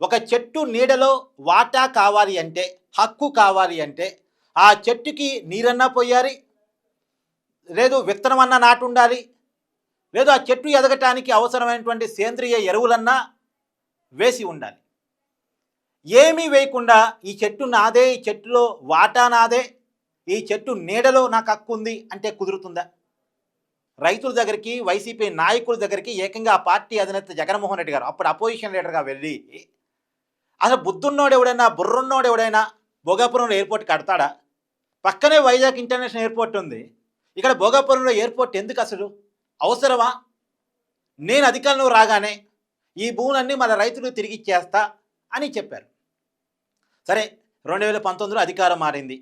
ఒక చెట్టు నీడలో వాటా కావాలి అంటే హక్కు కావాలి అంటే ఆ చెట్టుకి నీరన్నా పోయాలి లేదు విత్తనం అన్నా నాటు ఉండాలి లేదు ఆ చెట్టు ఎదగటానికి అవసరమైనటువంటి సేంద్రియ ఎరువులన్నా వేసి ఉండాలి. ఏమీ వేయకుండా ఈ చెట్టు నాదే ఈ చెట్టులో వాటా నాదే ఈ చెట్టు నీడలో నాకు హక్కు ఉంది అంటే కుదురుతుందా? రైతుల దగ్గరికి వైసీపీ నాయకుల దగ్గరికి ఏకంగా ఆ పార్టీ అధినేత జగన్మోహన్ రెడ్డి గారు అప్పుడు అపోజిషన్ లీడర్గా వెళ్ళి అసలు బుద్ధున్నోడు ఎవడైనా బుర్రున్నోడు ఎవడైనా భోగాపురంలో ఎయిర్పోర్ట్ కడతాడా? పక్కనే వైజాగ్ ఇంటర్నేషనల్ ఎయిర్పోర్ట్ ఉంది. ఇక్కడ భోగాపురంలో ఎయిర్పోర్ట్ ఎందుకు అసలు? అవసరమా? నేను అధికారంలో రాగానే ఈ భూములన్నీ మన రైతులు తిరిగి ఇచ్చేస్తా అని చెప్పారు. సరే రెండు వేల పంతొమ్మిదిలో అధికారం మారింది.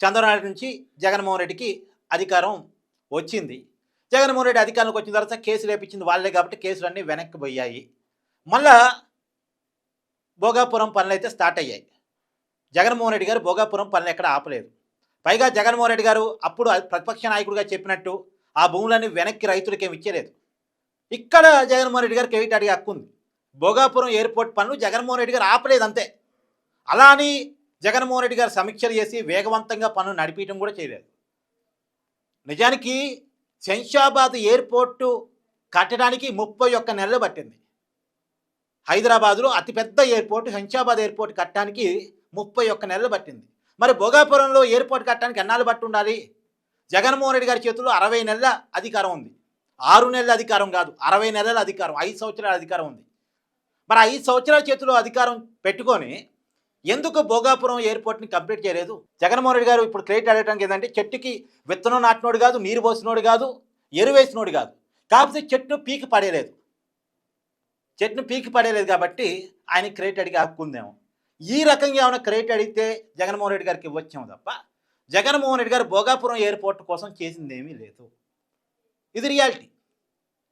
చంద్రనాయుడు నుంచి జగన్మోహన్ రెడ్డికి అధికారం వచ్చింది. జగన్మోహన్ రెడ్డి అధికారంలోకి వచ్చిన తర్వాత కేసులు వేపించింది వాళ్ళే కాబట్టి కేసులన్నీ వెనక్కి పోయాయి. మళ్ళా భోగాపురం పనులు అయితే స్టార్ట్ అయ్యాయి. జగన్మోహన్ రెడ్డి గారు భోగాపురం పనులు ఎక్కడ ఆపలేదు. పైగా జగన్మోహన్ రెడ్డి గారు అప్పుడు ప్రతిపక్ష నాయకుడిగా చెప్పినట్టు ఆ భూములన్నీ వెనక్కి రైతులకి ఏమి ఇచ్చలేదు. ఇక్కడ జగన్మోహన్ రెడ్డి గారు క్రెడిట్ అడిగే హక్కు ఉంది. భోగాపురం ఎయిర్పోర్ట్ పనులు జగన్మోహన్ రెడ్డి గారు ఆపలేదు అంతే. అలా అని జగన్మోహన్ రెడ్డి గారు సమీక్షలు చేసి వేగవంతంగా పనులు నడిపించడం కూడా చేయలేదు. నిజానికి శంషాబాద్ ఎయిర్పోర్టు కట్టడానికి ముప్పై ఒక్క నెలలు పట్టింది. హైదరాబాదులో అతిపెద్ద ఎయిర్పోర్ట్ శంషాబాద్ ఎయిర్పోర్ట్ కట్టడానికి ముప్పై ఒక్క నెలలు పట్టింది. మరి భోగాపురంలో ఎయిర్పోర్ట్ కట్టడానికి ఎన్నాళ్ళు పట్టి ఉండాలి జగన్మోహన్ రెడ్డి గారి చేతుల్లో అరవై నెలల అధికారం ఉంది. ఆరు నెలల అధికారం కాదు అరవై నెలల అధికారం ఐదు సంవత్సరాల అధికారం ఉంది. మరి ఐదు సంవత్సరాల చేతిలో అధికారం పెట్టుకొని ఎందుకు భోగాపురం ఎయిర్పోర్ట్ని కంప్లీట్ చేయలేదు? జగన్మోహన్ రెడ్డి గారు ఇప్పుడు క్రెడిట్ అడగడానికి ఏంటంటే చెట్టుకి విత్తనం నాటినోడు కాదు నీరు పోసినోడు కాదు ఎరువేసినోడు కాదు. కాకపోతే చెట్టు పీకి పడేయలేదు. చెట్ను పీకి పడేలేదు కాబట్టి ఆయన క్రెడిట్ అడిగి హక్కుందేమో ఈ రకంగా ఏమైనా క్రెడిట్ అడిగితే జగన్మోహన్ రెడ్డి గారికి ఇవ్వచ్చాము తప్ప జగన్మోహన్ రెడ్డి గారు భోగాపురం ఎయిర్పోర్ట్ కోసం చేసింది ఏమీ లేదు. ఇది రియాలిటీ.